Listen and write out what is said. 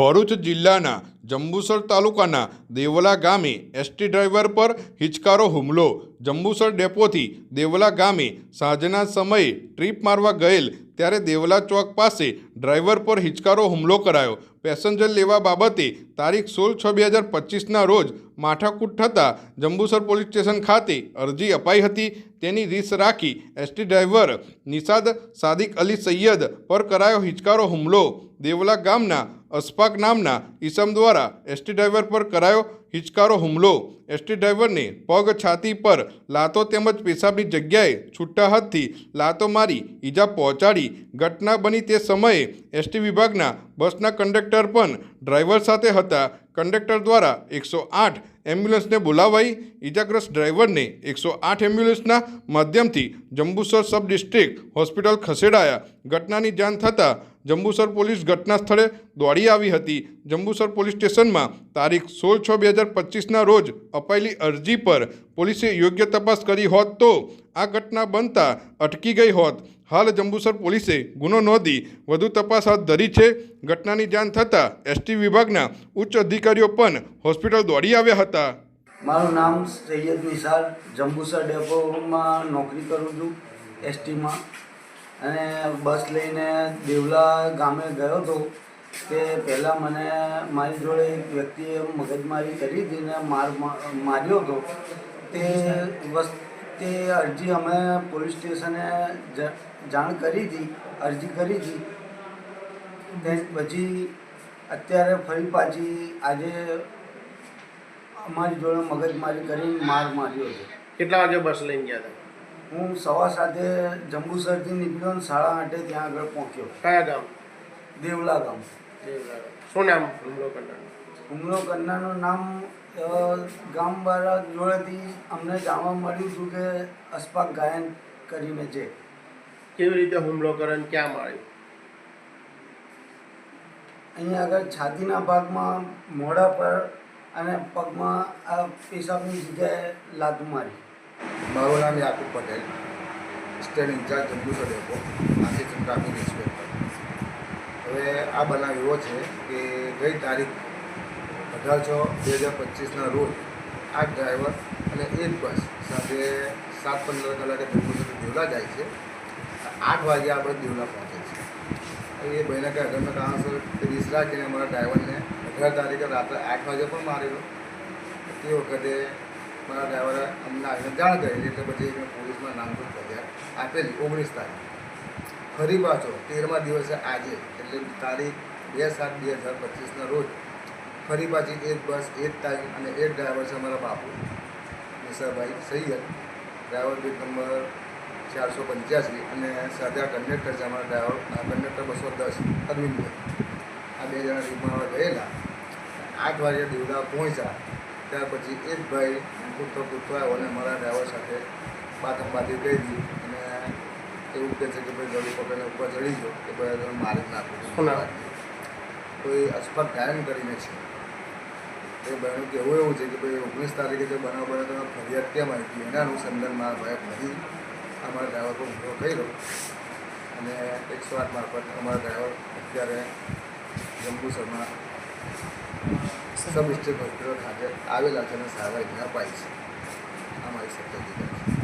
ભરૂચ જિલ્લાના જંબુસર તાલુકાના દેવલા ગામે એસટી ડ્રાઈવર પર હિચકારો હુમલો. જંબુસર ડેપોથી દેવલા ગામે સાંજના સમયે ટ્રીપ મારવા ગયેલ ત્યારે દેવલા ચોક પાસે ડ્રાઈવર પર હિચકારો હુમલો કરાયો. પેસેન્જર લેવા બાબતે તારીખ સોળ છ બે હજાર પચીસના રોજ માથાકૂટ થતાં જંબુસર પોલીસ સ્ટેશન ખાતે અરજી અપાઈ હતી. તેની રીસ રાખી એસટી ડ્રાઈવર નિષાદ સાદિક અલી સૈયદ પર કરાયો હિચકારો હુમલો. દેવલા ગામના અસ્પાક નામના ઈસમ દ્વારા એસટી ડ્રાઈવર પર કરાયો હિચકારો હુમલો. એસટી ડ્રાઈવરને પગ છાતી પર લાતો તેમજ પેશાબની જગ્યાએ છૂટા હાથથી લાતો મારી ઈજા પહોંચાડી. ઘટના બની તે સમયે એસટી વિભાગના બસના કંડક્ટર પણ ડ્રાઈવર સાથે હતા. કંડક્ટર દ્વારા એકસો આઠ એમ્બ્યુલન્સને બોલાવાઈ. ઈજાગ્રસ્ત ડ્રાઈવરને એકસો આઠ એમ્બ્યુલન્સના માધ્યમથી જંબુસર સબ ડિસ્ટ્રિક્ટ હોસ્પિટલ ખસેડાયા. ઘટનાની જાણ થતાં જંબુસર પોલીસ ઘટના સ્થળે દોડી આવી હતી. જંબુસર પોલીસ સ્ટેશનમાં તારીખ સોળ છ બે હજાર પચીસના રોજ અપાયેલી અરજી પર પોલીસે યોગ્ય તપાસ કરી હોત તો આ ઘટના બનતા અટકી ગઈ હોત. હાલ જંબુસર પોલીસે ગુનો નોંધી વધુ તપાસ હાથ ધરી છે. ઘટનાની જાણ થતાં એસટી વિભાગના ઉચ્ચ અધિકારીઓ પણ હોસ્પિટલ દોડી આવ્યા હતા. મારું નામ સૈયદ નિસાર જંબુસર ડેપોમાં નોકરી કરું છું એસટીમાં અને બસ લઈને દેવલા ગામે ગયો હતો તે પહેલાં મને મારી જોડે એક વ્યક્તિએ મગજમારી કરી હતી ને માર માર્યો હતો. તે વસ્તુ, તે અરજી અમે પોલીસ સ્ટેશને જાણ કરી હતી અરજી કરી હતી. તે પછી અત્યારે ફરી પાછી આજે અમારી જોડે મગજમારી કરીને માર માર્યો છે. કેટલા વાગે બસ લઈને ગયા હતા? હું સવા સાથે જંબુસરથી નીકળ્યો ને સાડા આઠે ત્યાં આગળ પહોંચ્યો. કયા ગામ? દેવલા ગામ. શું નામ? હુમલો કરનારનું. હુમલો કરનારનું નામ ગામવાળા જોડેથી અમને જાણવા મળ્યું હતું કે અસ્પાક ગાયન કરીને છે. કેવી રીતે હુમલો કરે ને ક્યાં માર્યું અહીંયા આગળ છાતીના ભાગમાં મોઢા પર અને પગમાં આ પેશાબની જગ્યાએ લાત મારી. મારું નામ Yakub Patel. State incharge Jambusar depot assistant traffic inspector હવે આ બનાવ એવો છે કે ગઈ તારીખ અઢાર છ બે હજાર પચીસના રોજ આ ડ્રાઈવર અને એક બસ સાથે સાત પંદર કલાકે જંબુસર દેવલા જાય છે. આઠ વાગે આપણે દેવલા પહોંચે છે એ ભાઈને કે અગરના કારણસર તે રાખીને અમારા ડ્રાઈવરને? અઢાર તારીખે રાત્રે આઠ વાગે પણ મારેલો. તે વખતે મારા ડ્રાઈવરે અમને આવીને જાણ કરેલી, એટલે પછી મેં પોલીસમાં નામજોગ ફરિયાદ આપેલી, ઓગણીસ તારીખ. ફરી પાછો તેરમા દિવસે આજે, એટલે તારીખ બે સાત બે હજાર પચીસના રોજ, ફરી પાછી એક બસ, એક ટાઈમ અને એક ડ્રાઈવર છે અમારા બાપુ, Nishabhai Sayyed. Driver B number ચારસો પંચ્યાસી અને સાદા કંડક્ટર છે અમારા ડ્રાઈવર કંડક્ટર બસો દસ અરવિંદભાઈ આ બે જણા રીતમાં ગયેલા. આઠ વાગે દેવડા પહોંચ્યા. ત્યાર પછી એક ભાઈ પૂરતો પૂરતો આવ્યો અને મારા ડ્રાઈવર સાથે બાતમબાતી દીધી અને એવું કહે છે કે ભાઈ ગળી પકડીને ઉપર ચડી ગયો કે ભાઈ તમે મારી જ નાખો. કોઈ અસ્પત ગાયન કરીને છે. એ બહેનું કહેવું એવું છે કે ભાઈ ઓગણીસ તારીખે જે બનાવ બને તમે ફરિયાદ કેમ આવી હતી? એના અનુસંધાનમાં મારા ભાઈ ફરી અમારા ડ્રાઈવર પર હુમલો થયેલો અને એકસો આઠ મારફત અમારા ડ્રાઈવર અત્યારે જંબુસરમાં સબ ડિસ્ટ્રિક્ટ હોસ્પિટલ ખાતે આવેલા છે અને સારવાર ત્યાં અપાઈ છે. આ મારી છે.